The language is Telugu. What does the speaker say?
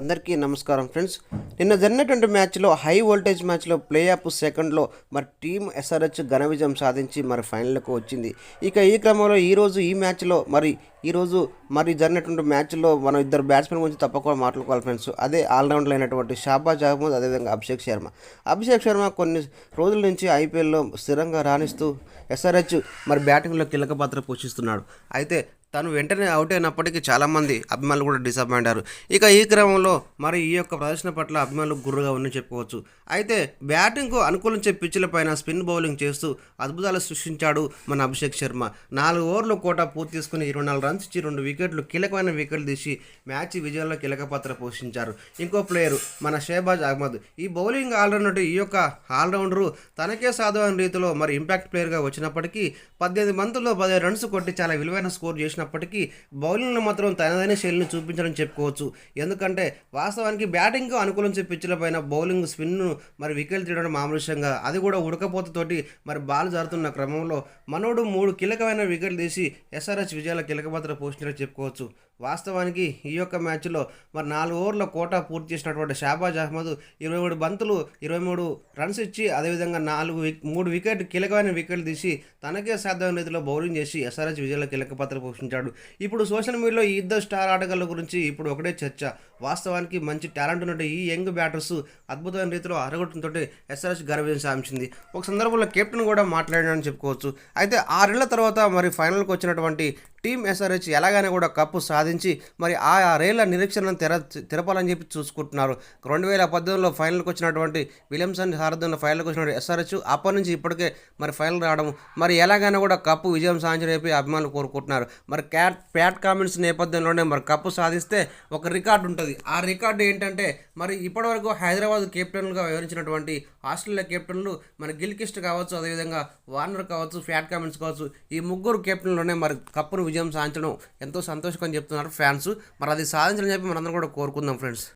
అందరికీ నమస్కారం ఫ్రెండ్స్. నిన్న జరిగినటువంటి మ్యాచ్లో హై వోల్టేజ్ మ్యాచ్లో ప్లే ఆఫ్ సెకండ్లో మరి టీం ఎస్ఆర్హెచ్ ఘన విజయం సాధించి మరి ఫైనల్కు వచ్చింది. ఇక ఈ క్రమంలో ఈరోజు ఈ మ్యాచ్లో మరి ఈరోజు మరి జరిగినటువంటి మ్యాచ్లో మనం ఇద్దరు బ్యాట్స్మెన్ గురించి తప్పకుండా మాట్లాడుకోవాలి ఫ్రెండ్స్. అదే ఆల్రౌండర్ అయినటువంటి షాబాజ్ అహ్మద్ అదేవిధంగా అభిషేక్ శర్మ. అభిషేక్ శర్మ కొన్ని రోజుల నుంచి ఐపీఎల్లో స్థిరంగా రాణిస్తూ ఎస్ఆర్హెచ్ మరి బ్యాటింగ్లో కీలక పాత్ర పోషిస్తున్నాడు. అయితే తను వెంటనే అవుట్ అయినప్పటికీ చాలామంది అభిమానులు కూడా డిసప్పాయింట్ అయ్యారు. ఇక ఈ క్రమంలో మరి ఈ యొక్క ప్రదర్శన పట్ల అభిమానులు గుర్రుగా ఉందని చెప్పుకోవచ్చు. అయితే బ్యాటింగ్కు అనుకూలించే పిచ్చుల పైన స్పిన్ బౌలింగ్ చేస్తూ అద్భుతాలు సృష్టించాడు మన అభిషేక్ శర్మ. నాలుగు ఓవర్లు కోట పూర్తి తీసుకుని ఇరవై నాలుగు రన్స్ ఇచ్చి రెండు వికెట్లు కీలకమైన వికెట్లు తీసి మ్యాచ్ విజయంలో కీలక పాత్ర పోషించారు. ఇంకో ప్లేయర్ మన షేబాజ్ అహ్మద్. ఈ బౌలింగ్ ఆల్రౌండర్ ఈ యొక్క ఆల్రౌండరు తనకే సాధమైన రీతిలో మరి ఇంపాక్ట్ ప్లేయర్గా వచ్చినప్పటికీ పద్దెనిమిది మందుల్లో పదిహేను రన్స్ కొట్టి చాలా విలువైన స్కోర్ చేసినప్పటికీ బౌలింగ్లో మాత్రం తనదైన శైలిని చూపించడం చెప్పుకోవచ్చు. ఎందుకంటే వాస్తవానికి బ్యాటింగ్కు అనుకూలించే పిచ్చుల పైన బౌలింగ్ స్పిన్ను మరి వికెట్లు తీయడం మామూలుషంగా అది కూడా ఉడకపోతతోటి మరి బాల్ జారుతున్న క్రమంలో మనోడు మూడు కీలకమైన వికెట్లు తీసి ఎస్ఆర్ఎస్ విజయాల కీలక పాత్ర పోషించడం చెప్పుకోవచ్చు. వాస్తవానికి ఈ యొక్క మ్యాచ్లో మరి నాలుగు ఓవర్ల కోటా పూర్తి చేసినటువంటి షాబాజ్ అహ్మద్ ఇరవై మూడు బంతులు ఇరవై మూడు రన్స్ ఇచ్చి అదేవిధంగా నాలుగు మూడు వికెట్ కీలకమైన వికెట్లు తీసి తనకే సాధ్యమైన రీతిలో బౌలింగ్ చేసి ఎస్ఆర్హెచ్ విజయాల కీలక పాత్ర పోషించాడు. ఇప్పుడు సోషల్ మీడియాలో ఈ ఇద్దరు స్టార్ ఆటగాళ్ళ గురించి ఇప్పుడు ఒకటే చర్చ. వాస్తవానికి మంచి టాలెంట్ ఉన్న ఈ యంగ్ బ్యాటర్స్ అద్భుతమైన రీతిలో అరగొట్టడంతో ఎస్ఆర్హెచ్ గర్వం సాధించింది. ఒక సందర్భంలో కెప్టెన్ కూడా మాట్లాడాడని చెప్పుకోవచ్చు. అయితే ఆరేళ్ళ తర్వాత మరి ఫైనల్కి వచ్చినటువంటి టీం ఎస్ఆర్హెచ్ ఎలాగైనా కూడా కప్పు సాధించి మరి ఆ ఆరేళ్ళ నిరీక్షణను తెర తెరపాలని చెప్పి చూసుకుంటున్నారు. రెండు వేల పద్దెనిమిదిలో ఫైనల్కి వచ్చినటువంటి విలియమ్సన్ సారథ్యంలో ఫైనల్కి వచ్చినటువంటి ఎస్ఆర్హెచ్ అప్పటి నుంచి ఇప్పటికే మరి ఫైనల్ రావడం మరి ఎలాగైనా కూడా కప్పు విజయం సాధించని చెప్పి అభిమానులు కోరుకుంటున్నారు. మరి క్యాట్ ప్యాట్ కామెంట్స్ నేపథ్యంలోనే మరి కప్పు సాధిస్తే ఒక రికార్డు ఉంటుంది. ఆ రికార్డు ఏంటంటే మరి ఇప్పటివరకు హైదరాబాద్ కెప్టెన్గా వ్యవహరించినటువంటి ఆస్ట్రేలియా కెప్టెన్లు మన గిల్కిస్ట్ కావచ్చు అదేవిధంగా వార్నర్ కావచ్చు ఫ్యాట్ కామెంట్స్ కావచ్చు ఈ ముగ్గురు కెప్టెన్లోనే మరి కప్పును విజయం సాధించడం ఎంతో సంతోషకరం చెప్తున్నారు ఫ్యాన్స్. మరి అది సాధించాలని చెప్పి మనందరం కూడా కోరుకుందాం ఫ్రెండ్స్.